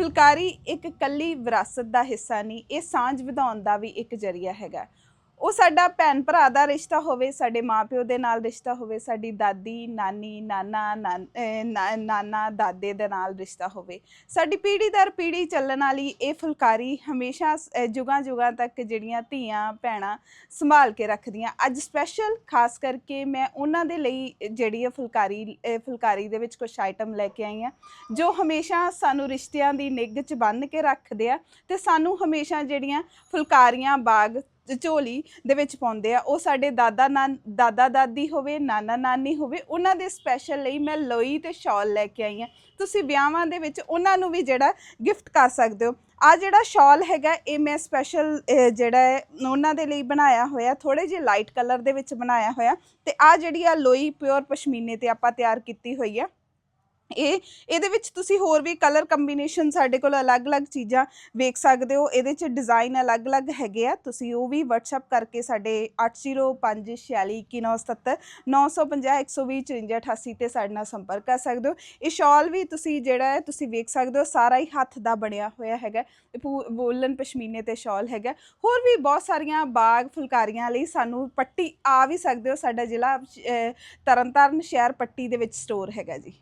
ਫੁਲਕਾਰੀ ਇੱਕ ਕੱਲੀ ਵਿਰਾਸਤ ਦਾ ਹਿੱਸਾ ਨਹੀਂ, ਇਹ ਸਾਂਝ ਵਧਾਉਣ ਦਾ ਵੀ ਇੱਕ ਜਰੀਆ ਹੈਗਾ। ਉਹ ਸਾਡਾ ਭੈਣ ਭਰਾ ਦਾ ਰਿਸ਼ਤਾ ਹੋਵੇ, ਸਾਡੇ ਮਾਪਿਓ ਦੇ ਨਾਲ ਰਿਸ਼ਤਾ ਹੋਵੇ, ਸਾਡੀ ਦਾਦੀ, ਨਾਨੀ, ਨਾਨਾ, ਨਾਨ- ਨਾਨਾ, ਦਾਦੇ ਦੇ ਨਾਲ ਰਿਸ਼ਤਾ ਹੋਵੇ। ਸਾਡੀ ਪੀੜ੍ਹੀ ਦਰ ਪੀੜ੍ਹੀ ਚੱਲਣ ਵਾਲੀ ਇਹ ਫੁਲਕਾਰੀ ਹਮੇਸ਼ਾ ਜੁਗਾਂ ਜੁਗਾਂ ਤੱਕ ਜਿਹੜੀਆਂ ਧੀਆਂ, ਭੈਣਾਂ ਸੰਭਾਲ ਕੇ ਰੱਖਦੀਆਂ। ਅੱਜ ਸਪੈਸ਼ਲ ਖਾਸ ਕਰਕੇ ਮੈਂ ਉਹਨਾਂ ਦੇ ਲਈ ਜਿਹੜੀ ਇਹ ਫੁਲਕਾਰੀ ਫੁਲਕਾਰੀ ਦੇ ਵਿੱਚ ਕੁਝ ਆਈਟਮ ਲੈ ਕੇ ਆਈ ਹਾਂ, ਜੋ ਹਮੇਸ਼ਾ ਸਾਨੂੰ ਰਿਸ਼ਤਿਆਂ ਦੀ ਨਿੱਘ 'ਚ ਬੰਨ੍ਹ ਕੇ ਰੱਖਦੇ ਆ ਤੇ ਸਾਨੂੰ ਹਮੇਸ਼ਾ ਜਿਹੜੀਆਂ ਫੁਲਕਾਰੀਆਂ, ਬਾਗ ਝੋਲੀ ਦੇ ਵਿੱਚ ਪਾਉਂਦੇ ਆ, ਉਹ ਸਾਡੇ ਦਾਦਾ ਨਾਨ, ਦਾਦਾ ਦਾਦੀ ਹੋਵੇ, ਨਾਨਾ ਨਾਨੀ ਹੋਵੇ, ਉਹਨਾਂ ਦੇ ਸਪੈਸ਼ਲ ਲਈ ਮੈਂ ਲੋਈ ਤੇ ਸ਼ਾਲ ਲੈ ਕੇ ਆਈ ਹਾਂ। ਤੁਸੀਂ ਵਿਆਹਾਂ ਦੇ ਵਿੱਚ ਉਹਨਾਂ ਨੂੰ ਵੀ ਜਿਹੜਾ ਗਿਫਟ ਕਰ ਸਕਦੇ ਹੋ। ਆ ਜਿਹੜਾ ਸ਼ਾਲ ਹੈਗਾ, ਇਹ ਮੈਂ ਸਪੈਸ਼ਲ ਜਿਹੜਾ ਹੈ, ਉਹਨਾਂ ਦੇ ਲਈ ਬਣਾਇਆ ਹੋਇਆ ਥੋੜੇ ਜਿਹੇ ਲਾਈਟ ਕਲਰ ਦੇ ਵਿੱਚ ਬਣਾਇਆ ਹੋਇਆ। ਤੇ ਆ ਜਿਹੜੀ ਆ ਲੋਈ ਪਿਓਰ ਪਸ਼ਮੀਨੇ ਤੇ ਆਪਾਂ ਤਿਆਰ ਕੀਤੀ ਹੋਈ ਆ। ਇਹ, ਇਹਦੇ ਵਿੱਚ ਤੁਸੀਂ ਹੋਰ ਵੀ ਕਲਰ ਕੰਬੀਨੇਸ਼ਨ ਸਾਡੇ ਕੋਲ ਅਲੱਗ-ਅਲੱਗ ਚੀਜ਼ਾਂ ਵੇਖ ਸਕਦੇ ਹੋ। ਇਹਦੇ 'ਚ ਡਿਜ਼ਾਈਨ ਅਲੱਗ-ਅਲੱਗ ਹੈਗੇ ਆ। ਤੁਸੀਂ ਉਹ ਵੀ WhatsApp ਕਰਕੇ ਸਾਡੇ 8056411977 950 ਤੇ ਸਾਡੇ ਨਾਲ ਸੰਪਰਕ ਕਰ ਸਕਦੇ ਹੋ। ਇਹ ਸ਼ਾਲ ਵੀ ਤੁਸੀਂ ਜਿਹੜਾ ਹੈ, ਤੁਸੀਂ ਵੇਖ ਸਕਦੇ ਹੋ, ਸਾਰਾ ਹੀ ਹੱਥ ਦਾ ਬਣਿਆ ਹੋਇਆ ਹੈਗਾ। ਇਹ ਵੋਲਨ ਪਸ਼ਮੀਨੇ ਤੇ ਸ਼ਾਲ ਹੈਗਾ। ਹੋਰ ਵੀ ਬਹੁਤ ਸਾਰੀਆਂ ਬਾਗ ਫੁਲਕਾਰੀਆਂ ਲਈ ਸਾਨੂੰ ਪੱਟੀ ਆ ਵੀ ਸਕਦੇ ਹੋ। ਸਾਡਾ ਜ਼ਿਲ੍ਹਾ ਤਰਨਤਾਰਨ ਸ਼ਹਿਰ ਪੱਟੀ ਦੇ ਵਿੱਚ ਸਟੋਰ ਹੈਗਾ ਜੀ।